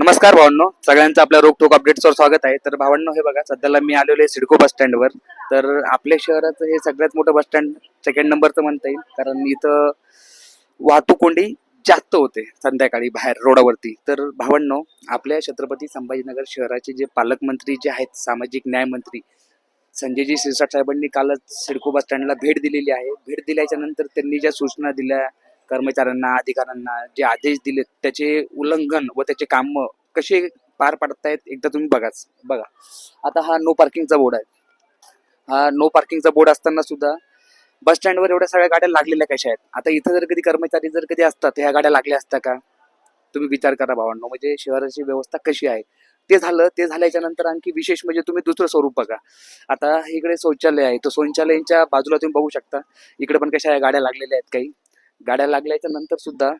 नमस्कार भावांनो. सगळ्यांचं आपल्या रोकटोक अपडेट्सवर स्वागत आहे. तर भावांनो हे बघा सध्याला मी आलेलो आहे सिडको बस स्टँडवर तर आपल्या शहराचं हे सगळ्यात मोठं बस स्टँड सेकंड नंबरचं म्हणता येईल. कारण इथं वाहतूक कोंडी जास्त होते संध्याकाळी बाहेर रोडावरती. तर भावांनो आपल्या छत्रपती संभाजीनगर शहराचे जे पालकमंत्री जे आहेत सामाजिक न्याय मंत्री संजयजी शिरसाट साहेबांनी कालच सिडको बस स्टँडला भेट दिलेली आहे. भेट दिल्याच्या नंतर त्यांनी ज्या सूचना दिल्या कर्मचाऱ्यांना अधिकाऱ्यांना जे आदेश दिलेत त्याचे उल्लंघन व त्याचे काम कसे पार पाडतायत एकदा तुम्ही बघाच बघा. आता हा नो पार्किंगचा बोर्ड आहे. हा नो पार्किंगचा बोर्ड असताना सुद्धा बस स्टँडवर एवढ्या सगळ्या गाड्या लागलेल्या कशा आहेत? आता इथं जर कधी कर्मचारी जर कधी असतात ह्या गाड्या लागल्या असतात का? तुम्ही विचार करा भावांनो म्हणजे शहराची व्यवस्था कशी आहे? ते झालं ते झाल्याच्यानंतर आणखी विशेष म्हणजे तुम्ही दुसरं स्वरूप बघा. आता इकडे शौचालय आहे तो शौचालयांच्या बाजूला तुम्ही बघू शकता. इकडे पण कशा या गाड्या लागलेल्या आहेत काही. गाड्या लागल्याच्या नंतर सुद्धा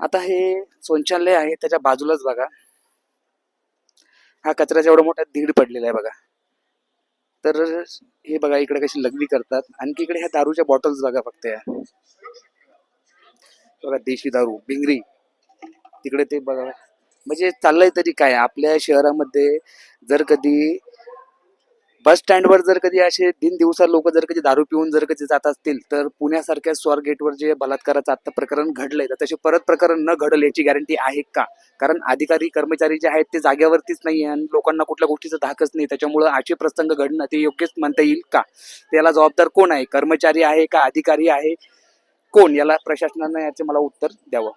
आता हे शौचालय आहे त्याच्या बाजूलाच बघा. हा कचऱ्याचा एवढा मोठा दीड पडलेला आहे बघा. तर हे बघा इकडे कशी लघवी करतात. आणखी इकडे ह्या दारूच्या बॉटल्स बघा फक्त या. बघा देशी दारू बिंगरी तिकडे ते बघा. म्हणजे चाललंय तरी काय? आपल्या शहरामध्ये जर कधी बस स्टँडवर जर कधी असे दिन दिवसा लोक जर कधी दारू पिऊन जर कधी जात असतील तर पुण्यासारख्या स्वार गेटवर जे बलात्काराचं आता प्रकरण घडलंय तर तसे परत प्रकरण न घडलं याची गॅरंटी आहे का? कारण अधिकारी कर्मचारी जे आहेत ते जाग्यावरतीच नाही आणि लोकांना कुठल्या गोष्टीचं धाकच नाही. त्याच्यामुळं असे प्रसंग घडणं ते योग्यच म्हणता येईल का? त्याला जबाबदार कोण आहे? कर्मचारी आहे का? अधिकारी आहे? कोण? याला प्रशासनानं याचे मला उत्तर द्यावं.